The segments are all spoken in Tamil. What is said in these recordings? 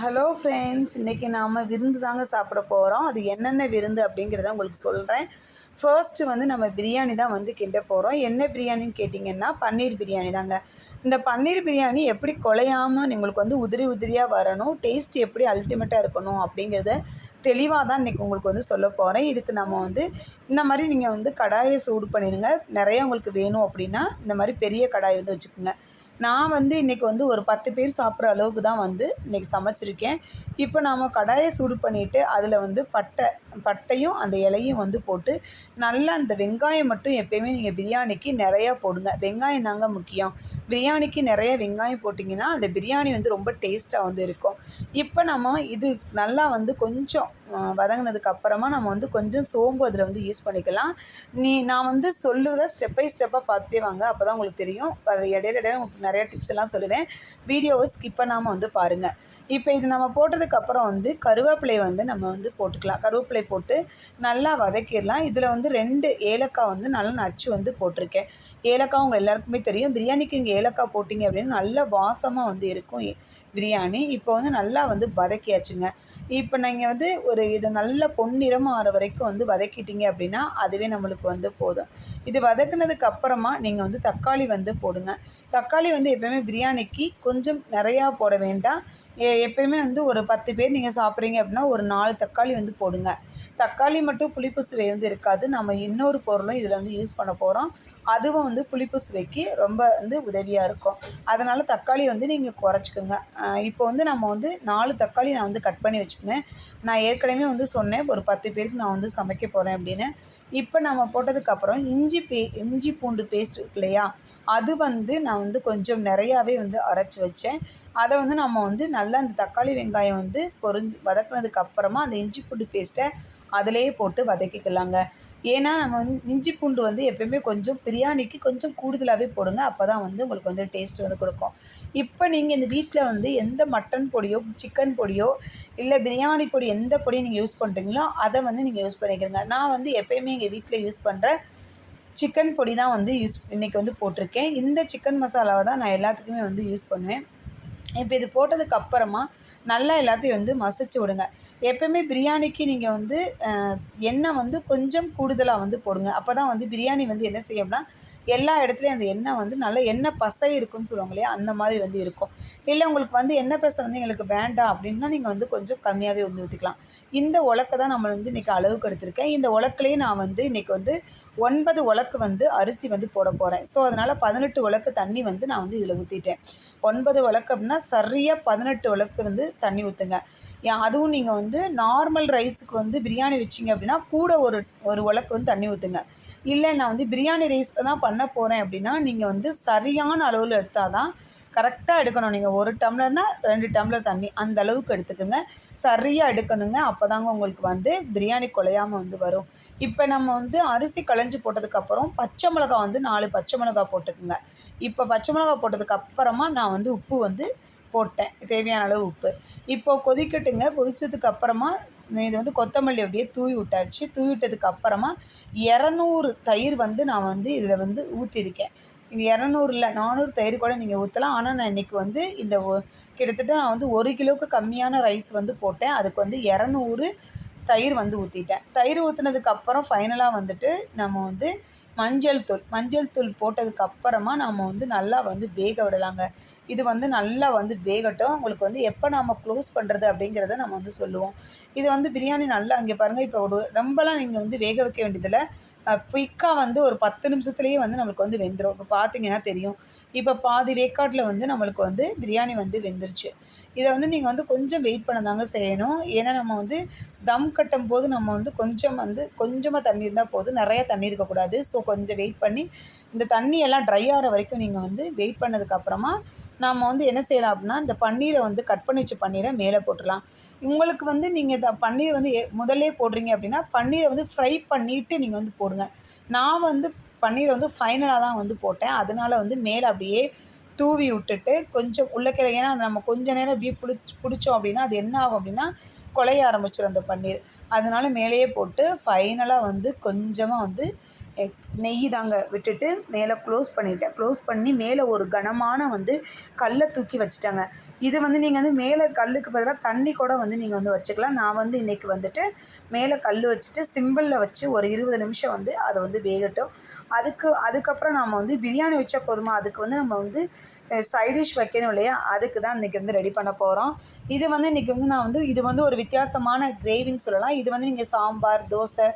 ஹலோ ஃப்ரெண்ட்ஸ் இன்றைக்கி நாம் விருந்து தாங்க சாப்பிட போகிறோம் அது என்னென்ன விருந்து அப்படிங்கிறத உங்களுக்கு சொல்கிறேன் ஃபர்ஸ்ட்டு வந்து நம்ம பிரியாணி தான் வந்து கிண்ட போகிறோம் என்ன பிரியாணின்னு கேட்டிங்கன்னா பன்னீர் பிரியாணி தாங்க. இந்த பன்னீர் பிரியாணி எப்படி குலையாமல் உங்களுக்கு வந்து உதிரி உதிரியாக வரணும் டேஸ்ட் எப்படி அல்டிமேட்டாக இருக்கணும் அப்படிங்கிறத தெளிவாக தான் இன்றைக்கி உங்களுக்கு வந்து சொல்ல போகிறேன் இதுக்கு நம்ம வந்து இந்த மாதிரி நீங்கள் வந்து கடாயை சூடு பண்ணிடுங்க. நிறைய உங்களுக்கு வேணும் அப்படின்னா இந்த மாதிரி பெரிய கடாய் வந்து வச்சுக்கோங்க. நான் வந்து இன்றைக்கி வந்து ஒரு பத்து பேர் சாப்பிட்ற அளவுக்கு தான் வந்து இன்றைக்கி சமைச்சிருக்கேன். இப்போ நாம் கடாயை சூடு பண்ணிவிட்டு அதில் வந்து பட்டை பட்டையும் அந்த இலையும் வந்து போட்டு நல்லா அந்த வெங்காயம் மட்டும் எப்பயுமே நீங்கள் பிரியாணிக்கு நிறையா போடுங்க. வெங்காயம் தாங்க முக்கியம். பிரியாணிக்கு நிறைய வெங்காயம் போட்டிங்கன்னா அந்த பிரியாணி வந்து ரொம்ப டேஸ்ட்டாக வந்து இருக்கும். இப்போ நம்ம இது நல்லா வந்து கொஞ்சம் வதங்கினதுக்கு அப்புறமா நம்ம வந்து கொஞ்சம் சோம்பு அதில் வந்து யூஸ் பண்ணிக்கலாம். நீ நான் வந்து சொல்லுறத ஸ்டெப் பை ஸ்டெப்பாக பார்த்துட்டே வாங்க. அப்போ தான் உங்களுக்கு தெரியும். அது இடையில இடையில உங்களுக்கு நிறைய டிப்ஸ் எல்லாம் சொல்லுவேன். வீடியோவை ஸ்கிப் பண்ணாமல் வந்து பாருங்கள் இப்போ இது நம்ம போட்டதுக்கு அப்புறம் வந்து கருவேப்பிலை வந்து நம்ம வந்து போட்டுக்கலாம். கருவேப்பிலை போட்டு நல்லா வதக்கிடலாம். இதில் வந்து ரெண்டு ஏலக்காய் வந்து நல்லா நச்சு வந்து போட்டிருக்கேன். ஏலக்காய் உங்கள் எல்லாருக்குமே தெரியும். பிரியாணிக்கு இங்கே ஏலக்காய் போட்டிங்க அப்படின்னு நல்ல வாசமாக வந்து இருக்கும். பிரியாணி. இப்போ வந்து நல்லா வந்து வதக்கியாச்சுங்க. இப்போ நீங்கள் வந்து ஒரு இது நல்ல பொன்னிறமாக ஆகிற வரைக்கும் வந்து வதக்கிட்டீங்க அப்படின்னா அதுவே நம்மளுக்கு வந்து போதும். இது வதக்குனதுக்கு அப்புறமா நீங்கள் வந்து தக்காளி வந்து போடுங்க. தக்காளி வந்து எப்போயுமே பிரியாணிக்கு கொஞ்சம் நிறையா போட வேண்டாம். எப்பயுமே வந்து ஒரு பத்து பேர் நீங்கள் சாப்பிட்றீங்க அப்படின்னா ஒரு நாலு தக்காளி வந்து போடுங்க. தக்காளி மட்டும் புளிப்பு சுவை வந்து இருக்காது. நம்ம இன்னொரு பொருளும் இதில் வந்து யூஸ் பண்ண போகிறோம் அதுவும் வந்து புளிப்பு சுவைக்கு ரொம்ப வந்து உதவியாக இருக்கும். அதனால் தக்காளி வந்து நீங்கள் குறைச்சிக்கோங்க. இப்போ வந்து நம்ம வந்து நாலு தக்காளி நான் வந்து கட் பண்ணி வச்சுருந்தேன். நான் ஏற்கனவே வந்து சொன்னேன் ஒரு பத்து பேருக்கு நான் வந்து சமைக்க போகிறேன் அப்படின்னு. இப்போ நம்ம போட்டதுக்கப்புறம் இஞ்சி பே இஞ்சி பூண்டு பேஸ்ட் இருக்கு இல்லையா? அது வந்து நான் வந்து கொஞ்சம் நிறையாவே வந்து அரைச்சி வச்சேன். அதை வந்து நம்ம வந்து நல்லா அந்த தக்காளி வெங்காயம் வந்து பொரிஞ்சு வதக்குனதுக்கு அப்புறமா அந்த இஞ்சி பூண்டு பேஸ்ட்டை அதிலேயே போட்டு வதக்கிக்கலாங்க. ஏன்னா நம்ம வந்து இஞ்சி பூண்டு வந்து எப்பயுமே கொஞ்சம் பிரியாணிக்கு கொஞ்சம் கூடுதலாகவே போடுங்க. அப்போ தான் வந்து உங்களுக்கு வந்து டேஸ்ட் வந்து கொடுக்கும். இப்போ நீங்கள் இந்த வீட்டில் வந்து எந்த மட்டன் பொடியோ சிக்கன் பொடியோ இல்லை பிரியாணி பொடி எந்த பொடியும் நீங்கள் யூஸ் பண்ணுறீங்களோ அதை வந்து நீங்கள் யூஸ் பண்ணிக்கிறீங்க. நான் வந்து எப்பயுமே எங்கள் வீட்டில் யூஸ் பண்ணுற சிக்கன் பொடி தான் வந்து யூஸ் இன்றைக்கி வந்து போட்டிருக்கேன். இந்த சிக்கன் மசாலாவை தான் நான் எல்லாத்துக்குமே வந்து யூஸ் பண்ணுவேன். இப்போ இது போட்டதுக்கு அப்புறமா நல்லா எல்லாத்தையும் வந்து மசிச்சு விடுங்க. எப்போயுமே பிரியாணிக்கு நீங்கள் வந்து எண்ணெய் வந்து கொஞ்சம் கூடுதலாக வந்து போடுங்க. அப்போ தான் வந்து பிரியாணி வந்து என்ன செய்யும்னா எல்லா இடத்துலையும் அந்த எண்ணெய் வந்து நல்ல எண்ணெய் பசை இருக்குன்னு சொல்லுவாங்க இல்லையா அந்த மாதிரி வந்து இருக்கும். இல்லை உங்களுக்கு வந்து எண்ணெய் பசை வந்து எங்களுக்கு வேண்டாம் அப்படின்னா நீங்கள் வந்து கொஞ்சம் கம்மியாகவே வந்து ஊற்றிக்கலாம் இந்த உலக்கை தான் நம்ம வந்து இன்றைக்கி அளவுக்கு எடுத்திருக்கேன். இந்த உலக்குலேயே நான் வந்து இன்றைக்கி வந்து ஒன்பது உலக்கு வந்து அரிசி வந்து போட போகிறேன் ஸோ அதனால் பதினெட்டு உலக்கு தண்ணி வந்து நான் வந்து இதில் ஊற்றிட்டேன் ஒன்பது உலக்கு அப்படின்னா சரியாக பதினெட்டு அளவுக்கு வந்து தண்ணி ஊற்றுங்க அதுவும் நீங்கள் வந்து நார்மல் ரைஸுக்கு வந்து பிரியாணி வச்சிங்க அப்படின்னா கூட ஒரு ஒரு உலக்கு வந்து தண்ணி ஊற்றுங்க இல்லை நான் வந்து பிரியாணி ரைஸ் தான் பண்ண போகிறேன் அப்படின்னா நீங்கள் வந்து சரியான அளவில் எடுத்தால் தான் கரெக்டாக எடுக்கணும். நீங்கள் ஒரு டம்ளர்னால் ரெண்டு டம்ளர் தண்ணி அந்த அளவுக்கு எடுத்துக்கோங்க. சரியாக எடுக்கணுங்க. அப்போ தாங்க உங்களுக்கு வந்து பிரியாணி குலையாமல் வந்து வரும். இப்போ நம்ம வந்து அரிசி களைஞ்சி போட்டதுக்கப்புறம் பச்சை மிளகா வந்து நாலு பச்சை மிளகா போட்டுக்குங்க. இப்போ பச்சை மிளகா போட்டதுக்கப்புறமா நான் வந்து உப்பு வந்து போட்டேன். தேவையான அளவு உப்பு. இப்போ கொதிக்கட்டுங்க. கொதித்ததுக்கு அப்புறமா இது வந்து கொத்தமல்லி அப்படியே தூவி விட்டாச்சு. தூவி விட்டதுக்கு அப்புறமா இரநூறு தயிர் வந்து நான் வந்து இதில் வந்து ஊற்றிருக்கேன் இங்கே இரநூறு இல்லை நானூறு தயிர் கூட நீங்கள் ஊற்றலாம் ஆனால் நான் இன்றைக்கி வந்து இந்த கிட்டத்தட்ட நான் வந்து ஒரு கிலோவுக்கு கம்மியான ரைஸ் வந்து போட்டேன். அதுக்கு வந்து இரநூறு தயிர் வந்து ஊற்றிட்டேன் தயிர் ஊற்றுனதுக்கப்புறம் ஃபைனலாக வந்துட்டு நம்ம வந்து மஞ்சள் தூள் மஞ்சள் தூள் போட்டதுக்கு அப்புறமா நம்ம வந்து நல்லா வந்து வேக விடலாங்க. இது வந்து நல்லா வந்து வேகட்டும். உங்களுக்கு வந்து எப்போ நாம் க்ளோஸ் பண்ணுறது அப்படிங்கிறத நம்ம வந்து சொல்லுவோம். இது வந்து பிரியாணி நல்லா அங்கே பாருங்கள் இப்போ ஒரு ரொம்பலாம் நீங்கள் வந்து வேக வைக்க வேண்டியதில்லை. குயிக்காக வந்து ஒரு பத்து நிமிஷத்துலேயே வந்து நம்மளுக்கு வந்து வெந்துடும் இப்போ பார்த்தீங்கன்னா தெரியும். இப்போ பாதி வேக்காட்டில் வந்து நம்மளுக்கு வந்து பிரியாணி வந்து வெந்துருச்சு. இதை வந்து நீங்கள் வந்து கொஞ்சம் வெயிட் பண்ண தாங்க செய்யணும். ஏன்னா நம்ம வந்து தம் கட்டும் போது நம்ம வந்து கொஞ்சம் வந்து கொஞ்சமாக தண்ணி இருந்தால் போதும். நிறையா தண்ணி இருக்கக்கூடாது. ஸோ கொஞ்சம் வெயிட் பண்ணி இந்த தண்ணியெல்லாம் ட்ரை ஆகிற வரைக்கும் நீங்கள் வந்து வெயிட் பண்ணதுக்கப்புறமா நாம் வந்து என்ன செய்யலாம் அப்படின்னா இந்த பன்னீரை வந்து கட் பண்ணி வச்ச பன்னீரை மேலே போட்டுடலாம். உங்களுக்கு வந்து நீங்கள் இந்த பன்னீர் வந்து முதல்லே போடுறீங்க அப்படின்னா பன்னீரை வந்து ஃப்ரை பண்ணிவிட்டு நீங்கள் வந்து போடுங்க. நான் வந்து பன்னீரை வந்து ஃபைனலாக தான் வந்து போட்டேன். அதனால வந்து மேலே அப்படியே தூவி விட்டுட்டு கொஞ்சம் உள்ளக்கிற ஏன்னா நம்ம கொஞ்ச நேரம் அப்படியே பிடிச்சி பிடிச்சோம் அப்படின்னா அது என்ன ஆகும் அப்படின்னா குலைய ஆரம்பிச்சிடும் அந்த பன்னீர். அதனால மேலேயே போட்டு ஃபைனலாக வந்து கொஞ்சமாக வந்து நெய் தாங்க விட்டுட்டு மேலே க்ளோஸ் பண்ணிட்டேன். க்ளோஸ் பண்ணி மேலே ஒரு கனமான வந்து கல்லை தூக்கி வச்சுட்டாங்க. இது வந்து நீங்கள் வந்து மேலே கல்லுக்கு பதிலாக தண்ணி கூட வந்து நீங்கள் வந்து வச்சுக்கலாம். நான் வந்து இன்றைக்கி வந்துட்டு மேலே கல் வச்சுட்டு சிம்பிளில் வச்சு ஒரு இருபது நிமிஷம் வந்து அதை வந்து வேகட்டும். அதுக்கு அதுக்கப்புறம் நாம் வந்து பிரியாணி வச்சா போதுமா? அதுக்கு வந்து நம்ம வந்து சைடிஷ் வைக்கணும் இல்லையா? அதுக்கு தான் இன்றைக்கி வந்து ரெடி பண்ண போகிறோம் இது வந்து இன்றைக்கி வந்து நான் வந்து இது வந்து ஒரு வித்தியாசமான கிரேவின்னு சொல்லலாம். இது வந்து நீங்கள் சாம்பார் தோசை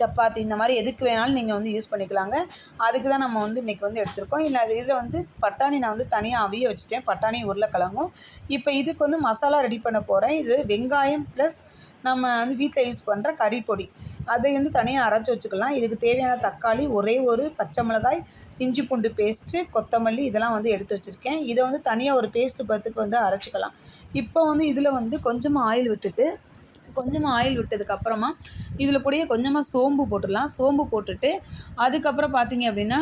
சப்பாத்தி இந்த மாதிரி எதுக்கு வேணாலும் நீங்கள் வந்து யூஸ் பண்ணிக்கலாங்க. அதுக்கு தான் நம்ம வந்து இன்றைக்கி வந்து எடுத்திருக்கோம். இல்லை அது இதில் வந்து பட்டாணி நான் வந்து தனியாக அவிய வச்சுட்டேன். பட்டாணி உருளைக்கிழங்கும். இப்போ இதுக்கு வந்து மசாலா ரெடி பண்ண போகிறேன் இது வெங்காயம் ப்ளஸ் நம்ம வந்து வீட்டில் யூஸ் பண்ணுற கறிப்பொடி அதை வந்து தனியாக அரைச்சி வச்சுக்கலாம். இதுக்கு தேவையான தக்காளி ஒரே ஒரு பச்சை மிளகாய் இஞ்சி பூண்டு பேஸ்ட்டு கொத்தமல்லி இதெல்லாம் வந்து எடுத்து வச்சுருக்கேன். இதை வந்து தனியாக ஒரு பேஸ்ட்டு பத்துக்கு வந்து அரைச்சிக்கலாம். இப்போ வந்து இதில் வந்து கொஞ்சமாக ஆயில் விட்டுட்டு கொஞ்சமாக ஆயில் விட்டதுக்கப்புறமா இதில் கூடயே கொஞ்சமாக சோம்பு போட்டுடலாம். சோம்பு போட்டுட்டு அதுக்கப்புறம் பார்த்தீங்க அப்படின்னா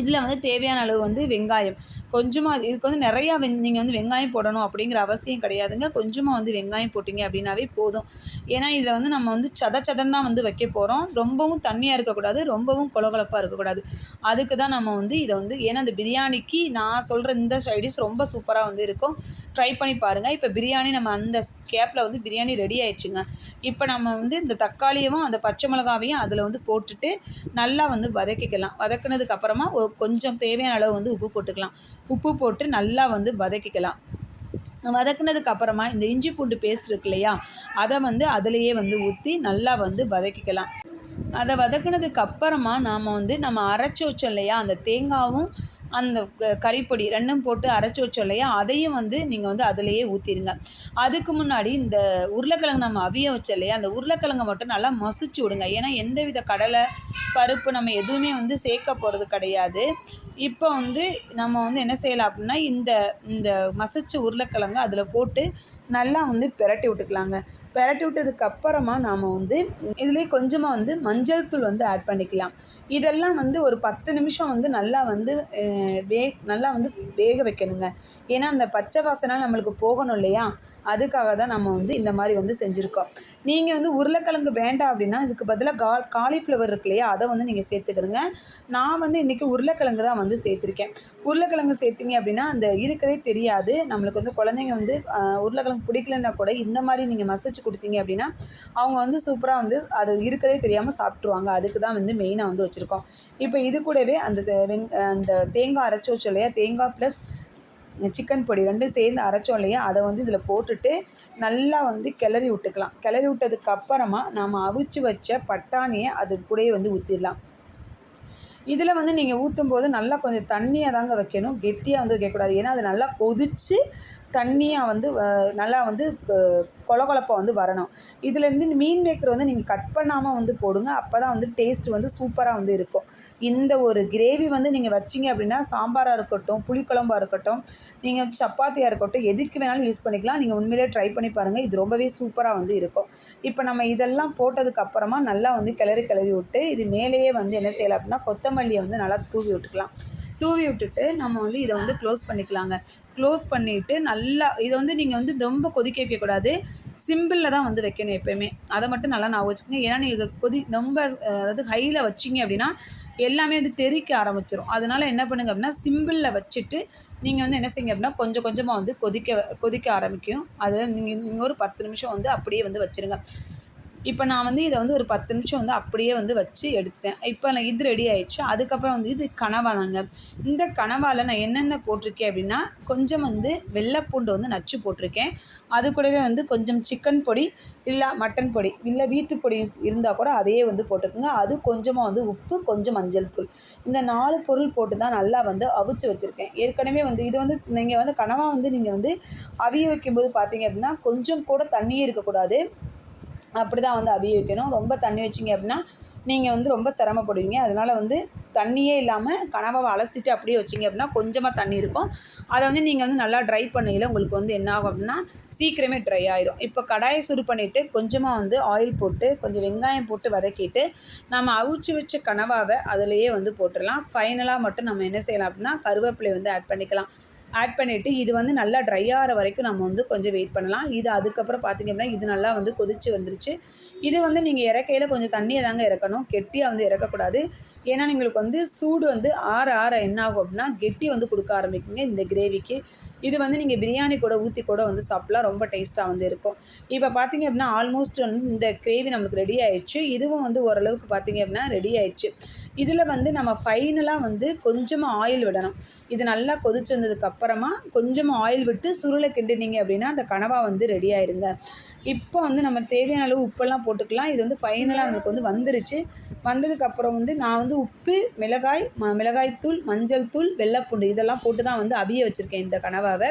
இதில் வந்து தேவையான அளவு வந்து வெங்காயம். கொஞ்சமாக இதுக்கு வந்து நிறையா வெ நீங்கள் வந்து வெங்காயம் போடணும் அப்படிங்கிற அவசியம் கிடையாதுங்க. கொஞ்சமாக வந்து வெங்காயம் போட்டிங்க அப்படின்னாவே போதும். ஏன்னா இதில் வந்து நம்ம வந்து சத சதன் தான் வந்து வைக்க போகிறோம் ரொம்பவும் தண்ணியாக இருக்கக்கூடாது ரொம்பவும் கொலகொலப்பாக இருக்கக்கூடாது. அதுக்கு தான் நம்ம வந்து இதை வந்து ஏன்னா அந்த பிரியாணிக்கு நான் சொல்கிற இந்த சைடிஷ் ரொம்ப சூப்பராக வந்து இருக்கும். ட்ரை பண்ணி பாருங்கள் இப்போ பிரியாணி நம்ம அந்த கேப்பில் வந்து பிரியாணி ரெடி ஆயிடுச்சுங்க. இப்போ நம்ம வந்து இந்த தக்காளியவும் அந்த பச்சை மிளகாவையும் அதில் வந்து போட்டுட்டு நல்லா வந்து வதக்கிக்கலாம். வதக்குனதுக்கப்புறமா அப்புறமா கொஞ்சம் தேவையான அளவு வந்து உப்பு போட்டுக்கலாம். உப்பு போட்டு நல்லா வந்து வதக்கிக்கலாம். வதக்குனதுக்கு அப்புறமா இந்த இஞ்சி பூண்டு பேஸ்ட் இருக்கு இல்லையா அதை வந்து அதிலையே வந்து ஊற்றி நல்லா வந்து வதக்கிக்கலாம். அதை வதக்குனதுக்கு அப்புறமா நாம் வந்து நம்ம அரைச்சி வச்சோம் இல்லையா அந்த தேங்காவும் அந்த கறிப்பொடி ரெண்டும் போட்டு அரைச்சி வச்சோம் இல்லையா? அதையும் வந்து நீங்கள் வந்து அதிலேயே ஊற்றிடுங்க அதுக்கு முன்னாடி இந்த உருளைக்கிழங்கு நம்ம அவிய வச்சோம் இல்லையா? அந்த உருளைக்கிழங்கை மட்டும் நல்லா மசிச்சு விடுங்க. ஏன்னா எந்தவித கடலை பருப்பு நம்ம எதுவுமே வந்து சேர்க்க போகிறது கிடையாது. இப்போ வந்து நம்ம வந்து என்ன செய்யலாம் அப்படின்னா இந்த இந்த மசிச்ச உருளைக்கிழங்கு அதில் போட்டு நல்லா வந்து பிரட்டி விட்டுக்கலாங்க. பிரட்டி விட்டதுக்கு அப்புறமா நாம் வந்து இதுலேயே கொஞ்சமாக வந்து மஞ்சள் தூள் வந்து ஆட் பண்ணிக்கலாம். இதெல்லாம் வந்து ஒரு பத்து நிமிஷம் வந்து நல்லா வந்து வே நல்லா வந்து வேக வைக்கணுங்க. ஏன்னா அந்த பச்சை வாசனை நம்மளுக்கு போகணும் இல்லையா? அதுக்காக தான் நம்ம வந்து இந்த மாதிரி வந்து செஞ்சுருக்கோம். நீங்கள் வந்து உருளைக்கிழங்கு வேண்டாம் அப்படின்னா இதுக்கு பதிலாக கா காலிஃப்ளவர் இருக்கு இல்லையா அதை வந்து நீங்கள் சேர்த்துக்கிறங்க நான் வந்து இன்றைக்கி உருளைக்கிழங்கு தான் வந்து சேர்த்துருக்கேன். உருளைக்கிழங்கு சேர்த்திங்க அப்படின்னா அந்த இருக்கதே தெரியாது. நம்மளுக்கு வந்து குழந்தைங்க வந்து உருளைக்கிழங்கு பிடிக்கலன்னா கூட இந்த மாதிரி நீங்கள் மசிச்சு கொடுத்தீங்க அப்படின்னா அவங்க வந்து சூப்பராக வந்து அது இருக்கதே தெரியாமல் சாப்பிட்ருவாங்க அதுக்கு தான் வந்து மெயினாக வந்து வச்சுருக்கோம். இப்போ இது கூடவே அந்த வெங் அந்த தேங்காய் அரைச்சி வச்சோம் இல்லையா தேங்காய் ப்ளஸ் சிக்கன் பொடி ரெண்டும் சேர்ந்து அரைச்சோம் இல்லையா? அதை வந்து இதில் போட்டுட்டு நல்லா வந்து கிளறி விட்டுக்கலாம். கிளறி விட்டதுக்கு அப்புறமா நாம் அவிச்சு வச்ச பட்டாணியை அது கூடயே வந்து ஊற்றிடலாம் இதில் வந்து நீங்கள் ஊற்றும் போது நல்லா கொஞ்சம் தண்ணியாக தாங்க வைக்கணும். கெட்டியாக வந்து வைக்கக்கூடாது. ஏன்னா அது நல்லா கொதித்து தண்ணியாக வந்து நல்லா வந்து கொலகொலப்பை வந்து வரணும். இதுலேருந்து மீன் மேக்கர் வந்து நீங்கள் கட் பண்ணாமல் வந்து போடுங்க. அப்போ தான் வந்து டேஸ்ட் வந்து சூப்பராக வந்து இருக்கும். இந்த ஒரு கிரேவி வந்து நீங்கள் வச்சிங்க அப்படின்னா சாம்பாராக இருக்கட்டும் புளிக்குழம்பாக இருக்கட்டும் நீங்கள் வந்து சப்பாத்தியாக இருக்கட்டும் எதுக்கு வேணாலும் யூஸ் பண்ணிக்கலாம். நீங்கள் உண்மையிலே ட்ரை பண்ணி பாருங்கள் இது ரொம்பவே சூப்பராக வந்து இருக்கும். இப்போ நம்ம இதெல்லாம் போட்டதுக்கு அப்புறமா நல்லா வந்து கிளறி கிளறி விட்டு இது மேலேயே வந்து என்ன செய்யலாம் அப்படின்னா கொத்தமல்லியை வந்து நல்லா தூவி விட்டுக்கலாம். தூவி விட்டுட்டு நம்ம வந்து இதை வந்து க்ளோஸ் பண்ணிக்கலாங்க. க்ளோஸ் பண்ணிவிட்டு நல்லா இதை வந்து நீங்கள் வந்து ரொம்ப கொதிக்க வைக்கக்கூடாது. சிம்பிளில் தான் வந்து வைக்கணும் எப்போயுமே. அதை மட்டும் நல்லா நான் வச்சுக்கோங்க. ஏன்னா நீங்கள் கொதி ரொம்ப அதாவது ஹையில் வச்சிங்க அப்படின்னா எல்லாமே வந்து தெறிக்க ஆரம்பிச்சிடும் அதனால் என்ன பண்ணுங்க அப்படின்னா சிம்பிளில் வச்சுட்டு நீங்கள் வந்து என்ன செய்யுங்க அப்படின்னா கொஞ்சம் கொஞ்சமாக வந்து கொதிக்க கொதிக்க ஆரம்பிக்கும் அதை நீங்கள் நீங்கள் ஒரு பத்து நிமிஷம் வந்து அப்படியே வந்து வச்சுருங்க. இப்போ நான் வந்து இதை வந்து ஒரு பத்து நிமிஷம் வந்து அப்படியே வந்து வச்சு எடுத்துட்டேன். இப்போ நான் இது ரெடி ஆயிடுச்சு. அதுக்கப்புறம் வந்து இது கனவா தாங்க இந்த கனவாவில் நான் என்னென்ன போட்டிருக்கேன் அப்படின்னா கொஞ்சம் வந்து வெள்ளைப்பூண்டு வந்து நச்சு போட்டிருக்கேன். அது கூடவே வந்து கொஞ்சம் சிக்கன் பொடி இல்லை மட்டன் பொடி இல்லை வீட்டு பொடி இருந்தால் கூட அதையே வந்து போட்டிருக்குங்க அது கொஞ்சமாக வந்து உப்பு கொஞ்சம் மஞ்சள் தூள். இந்த நாலு பொருள் போட்டு தான் நல்லா வந்து அவிச்சு வச்சுருக்கேன். ஏற்கனவே வந்து இது வந்து நீங்கள் வந்து கனவாக வந்து நீங்கள் வந்து அவிய வைக்கும்போது பார்த்தீங்க அப்படின்னா கொஞ்சம் கூட தண்ணியே இருக்கக்கூடாது. அப்படி தான் வந்து அவிய வைக்கணும். ரொம்ப தண்ணி வச்சிங்க அப்படின்னா நீங்கள் வந்து ரொம்ப சிரமப்படுவீங்க. அதனால் வந்து தண்ணியே இல்லாமல் கனவை அலசிட்டு அப்படியே வச்சிங்க அப்படின்னா கொஞ்சமாக தண்ணி இருக்கும். அதை வந்து நீங்கள் வந்து நல்லா ட்ரை பண்ணையில் உங்களுக்கு வந்து என்ன ஆகும் அப்படின்னா சீக்கிரமே ட்ரை ஆயிரும். இப்போ கடாயை சுடு பண்ணிவிட்டு கொஞ்சமாக வந்து ஆயில் போட்டு கொஞ்சம் வெங்காயம் போட்டு வதக்கிட்டு நம்ம அவிச்சு வச்ச கனவாவை அதிலையே வந்து போட்டுடலாம். ஃபைனலாக மட்டும் நம்ம என்ன செய்யலாம் அப்படின்னா கருவேப்பிலை வந்து ஆட் பண்ணிக்கலாம். ஆட் பண்ணிவிட்டு இது வந்து நல்லா ட்ரை ஆகிற வரைக்கும் நம்ம வந்து கொஞ்சம் வெயிட் பண்ணலாம். இது அதுக்கப்புறம் பார்த்திங்க அப்படின்னா இது நல்லா வந்து கொதிச்சு வந்துருச்சு. இது வந்து நீங்கள் இறக்கையில் கொஞ்சம் தண்ணியை தாங்க இறக்கணும். கெட்டியாக வந்து இறக்கக்கூடாது. ஏன்னா உங்களுக்கு வந்து சூடு வந்து ஆற ஆற என்ன ஆகும் அப்படின்னா கெட்டி வந்து கொடுக்க ஆரம்பிக்குங்க இந்த கிரேவிக்கு இது வந்து நீங்கள் பிரியாணி கூட ஊற்றி கூட வந்து சாப்பிட்லாம். ரொம்ப டேஸ்ட்டாக வந்து இருக்கும். இப்போ பார்த்தீங்க அப்படின்னா ஆல்மோஸ்ட் வந்து இந்த கிரேவி நம்மளுக்கு ரெடி ஆயிடுச்சு. இதுவும் வந்து ஓரளவுக்கு பார்த்தீங்க அப்படின்னா ரெடி ஆயிடுச்சு. இதில் வந்து நம்ம ஃபைனலாக வந்து கொஞ்சமாக ஆயில் விடணும். இது நல்லா கொதிச்சு வந்ததுக்கப்புறமா கொஞ்சமாக ஆயில் விட்டு சுருளை கிண்டினீங்க அப்படின்னா அந்த கனவா வந்து ரெடி ஆயிருங்க. இப்போ வந்து நம்ம தேவையான அளவு உப்பெல்லாம் போட்டுக்கலாம். இது வந்து ஃபைனலாக நம்மளுக்கு வந்து வந்துருச்சு. வந்ததுக்கப்புறம் வந்து நான் வந்து உப்பு மிளகாய் ம மிளகாய் தூள் மஞ்சள் தூள் வெள்ளைப்பூண்டு இதெல்லாம் போட்டு தான் வந்து அவிய வச்சுருக்கேன் இந்த கனவாவை.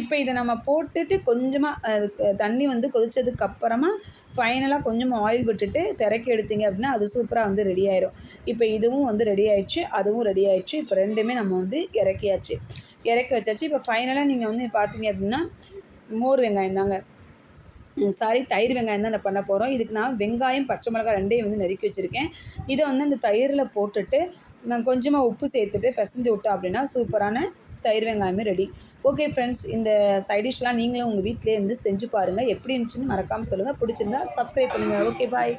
இப்போ இதை நம்ம போட்டுட்டு கொஞ்சமாக தண்ணி வந்து கொதிச்சதுக்கப்புறமா ஃபைனலாக கொஞ்சமாக ஆயில் விட்டுட்டு திறக்கி எடுத்தீங்க அப்படின்னா அது சூப்பராக வந்து ரெடி ஆயிரும். இப்போ இதுவும் வந்து ரெடி ஆயிடுச்சு அதுவும் ரெடி ஆயிடுச்சு. இப்போ ரெண்டுமே நம்ம வந்து இறக்கியாச்சு. இறக்கி வச்சாச்சு. இப்போ ஃபைனலாக நீங்கள் வந்து பார்த்தீங்க அப்படின்னா மோர் வெங்காயம் தாங்க. சாரி தயிர் வெங்காயம் தான் நான் பண்ண போகிறோம் இதுக்கு நான் வெங்காயம் பச்சை மிளகாய் ரெண்டையும் வந்து நறுக்கி வச்சுருக்கேன். இதை வந்து அந்த தயிரில் போட்டுட்டு நான் கொஞ்சமாக உப்பு சேர்த்துட்டு பிசைஞ்சு விட்டோம் அப்படின்னா சூப்பரான தயிர் வெங்காயமே ரெடி. ஓகே ஃப்ரெண்ட்ஸ் இந்த சைடிஷ்லாம் நீங்களும் உங்கள் வீட்டிலே வந்து செஞ்சு பாருங்கள் எப்படி இருந்துச்சுன்னு மறக்காமல் சொல்லுங்கள் பிடிச்சிருந்தா சப்ஸ்கிரைப் பண்ணுங்கள் ஓகே பாய்